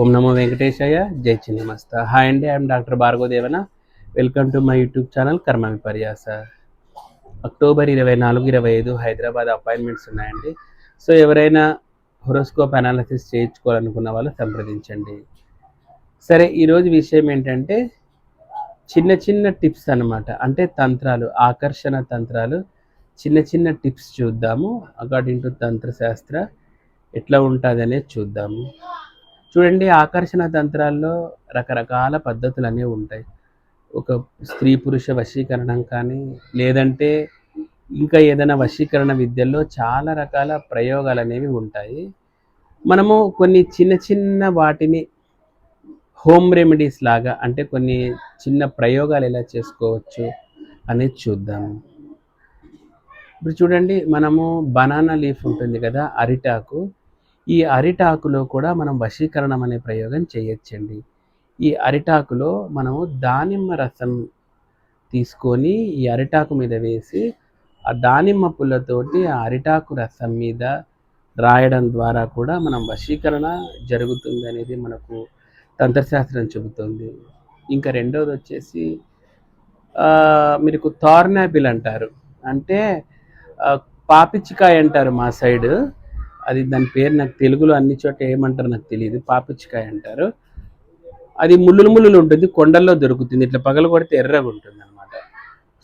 ఓం నమో వెంకటేశయ్య జై చిన్నమస్త. హాయ్ అండి I'm doctor Bhargavadevana welcome to my YouTube channel Karma Viparyasa October ఇరవై నాలుగు ఇరవై ఐదు హైదరాబాద్ అపాయింట్మెంట్స్ ఉన్నాయండి. సో ఎవరైనా హొరోస్కోప్ అనాలిసిస్ చేయించుకోవాలనుకున్న వాళ్ళు సంప్రదించండి. సరే ఈరోజు విషయం ఏంటంటే చిన్న చిన్న టిప్స్ అన్నమాట. అంటే తంత్రాలు ఆకర్షణ తంత్రాలు. చిన్న చిన్న టిప్స్ చూద్దాము. అకార్డింగ్ టు తంత్రశాస్త్ర ఎట్లా ఉంటుంది అనేది చూద్దాము. చూడండి ఆకర్షణ తంత్రాల్లో రకరకాల పద్ధతులు అనేవి ఉంటాయి. ఒక స్త్రీ పురుష వశీకరణం కానీ లేదంటే ఇంకా ఏదైనా వశీకరణ విద్యల్లో చాలా రకాల ప్రయోగాలు అనేవి ఉంటాయి. మనము కొన్ని చిన్న చిన్న వాటిని హోమ్ రెమెడీస్ లాగా అంటే కొన్ని చిన్న ప్రయోగాలు ఎలా చేసుకోవచ్చు అనేది చూద్దాము ఇప్పుడు చూడండి మనము బనానా లీఫ్ ఉంటుంది కదా అరిటాకు. ఈ అరిటాకులో కూడా మనం వశీకరణం అనే ప్రయోగం చేయొచ్చండి. ఈ అరిటాకులో మనము దానిమ్మ రసం తీసుకొని ఈ అరిటాకు మీద వేసి ఆ దానిమ్మ పుల్లతోటి ఆ అరిటాకు రసం మీద రాయడం ద్వారా కూడా మనం వశీకరణ జరుగుతుంది అనేది మనకు తంత్రశాస్త్రం చెబుతుంది. ఇంకా రెండోది వచ్చేసి మీకు థార్నాపిల్ అంటారు. అంటే పాపిచ్చికాయ అంటారు మా సైడ్. అది దాని పేరు నాకు తెలుగులో అన్ని చోట ఏమంటారు నాకు తెలియదు పాపిచ్చికాయ అంటారు. అది ముళ్ళులు ముళ్ళులు ఉంటుంది కొండల్లో దొరుకుతుంది. ఇట్లా పగల కొడితే ఎర్రగా ఉంటుంది అనమాట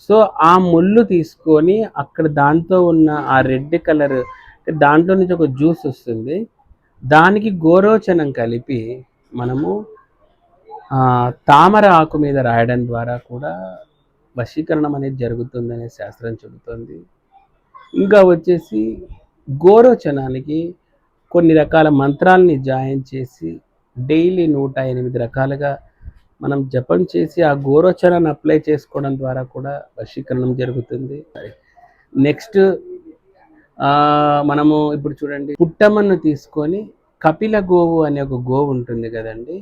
సో ఆ ముళ్ళు తీసుకొని అక్కడ దాంతో ఉన్న ఆ రెడ్ కలర్ దాంట్లో నుంచి ఒక జ్యూస్ వస్తుంది. దానికి గోరోచనం కలిపి మనము తామర ఆకు మీద రాయడం ద్వారా కూడా వశీకరణం అనేది జరుగుతుందనే శాస్త్రం చెబుతుంది. ఇంకా వచ్చేసి గోరోచనానికి కొన్ని రకాల మంత్రాలని జాయిన్ చేసి డైలీ నూట ఎనిమిది రకాలుగా మనం జపం చేసి ఆ గోరోచనాన్ని అప్లై చేసుకోవడం ద్వారా కూడా వశీకరణం జరుగుతుంది. నెక్స్ట్ మనము ఇప్పుడు చూడండి పుట్టమ్మను తీసుకొని కపిల గోవు అనే ఒక గోవు ఉంటుంది కదండి.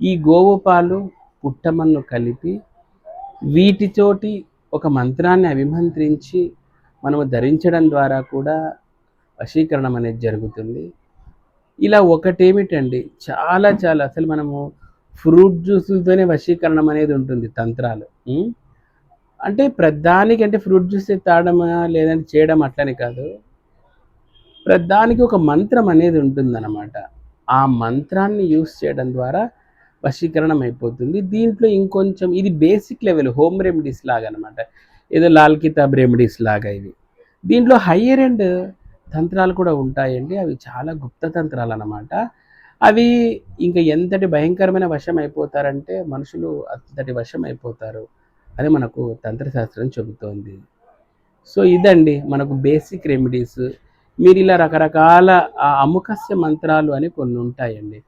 ఈ గోవు పాలు పుట్టమన్ను కలిపి వీటితోటి ఒక మంత్రాన్ని అభిమంత్రించి మనము ధరించడం ద్వారా కూడా వశీకరణం అనేది జరుగుతుంది. ఇలా ఒకటేమిటండి చాలా చాలా అసలు మనము ఫ్రూట్ జ్యూసులతోనే వశీకరణం అనేది ఉంటుంది తంత్రాలు. అంటే ప్రధానికి అంటే ఫ్రూట్ జ్యూస్ తాగడమా లేదంటే చేయడం అట్లనే కాదు. ప్రధానికి ఒక మంత్రం అనేది ఉంటుందన్నమాట. ఆ మంత్రాన్ని యూస్ చేయడం ద్వారా వశీకరణం అయిపోతుంది. దీంట్లో ఇంకొంచెం ఇది బేసిక్ లెవెల్ హోమ్ రెమెడీస్ లాగా అనమాట ఏదో లాల్ కితాబ్ రెమెడీస్ లాగా ఇవి. దీంట్లో హయ్యర్ అండ్ తంత్రాలు కూడా ఉంటాయండి. అవి చాలా గుప్త తంత్రాలు అన్నమాట అవి ఇంకా ఎంతటి భయంకరమైన వశం అయిపోతారంటే మనుషులు అంతటి వశం అయిపోతారు అని మనకు తంత్రశాస్త్రం చెబుతోంది. సో ఇదండి మనకు బేసిక్ రెమెడీస్. మీరు ఇలా రకరకాల అముఖస్య మంత్రాలు అని కొన్ని ఉంటాయండి.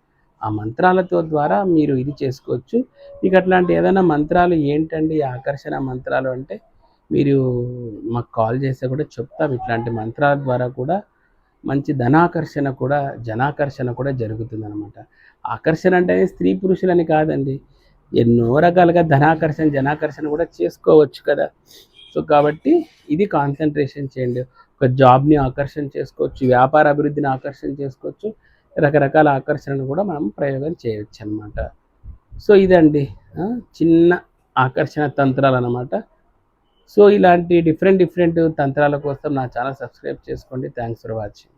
ఆ మంత్రాలతో ద్వారా మీరు ఇది చేసుకోవచ్చు. మీకు అట్లాంటి ఏదైనా మంత్రాలు ఏంటండి? ఆకర్షణ మంత్రాలు అంటే మీరు మాకు కాల్ చేస్తే కూడా చెప్తాం. ఇట్లాంటి మంత్రాల ద్వారా కూడా మంచి ధనాకర్షణ కూడా జనాకర్షణ కూడా జరుగుతుందనమాట ఆకర్షణ అంటే స్త్రీ పురుషులని కాదండి. ఎన్నో రకాలుగా ధనాకర్షణ జనాకర్షణ కూడా చేసుకోవచ్చు కదా. సో కాబట్టి ఇది కాన్సన్ట్రేషన్ చేయండి ఒక జాబ్ని ఆకర్షణ చేసుకోవచ్చు వ్యాపార అభివృద్ధిని ఆకర్షణ చేసుకోవచ్చు. రకరకాల ఆకర్షణను కూడా మనం ప్రయోగం చేయవచ్చు అనమాట సో ఇదండి చిన్న ఆకర్షణ తంత్రాలు అనమాట సో ఇలాంటి డిఫరెంట్ డిఫరెంట్ తంత్రాల కోసం నా ఛానల్ సబ్స్క్రైబ్ చేసుకోండి. Thanks for watching.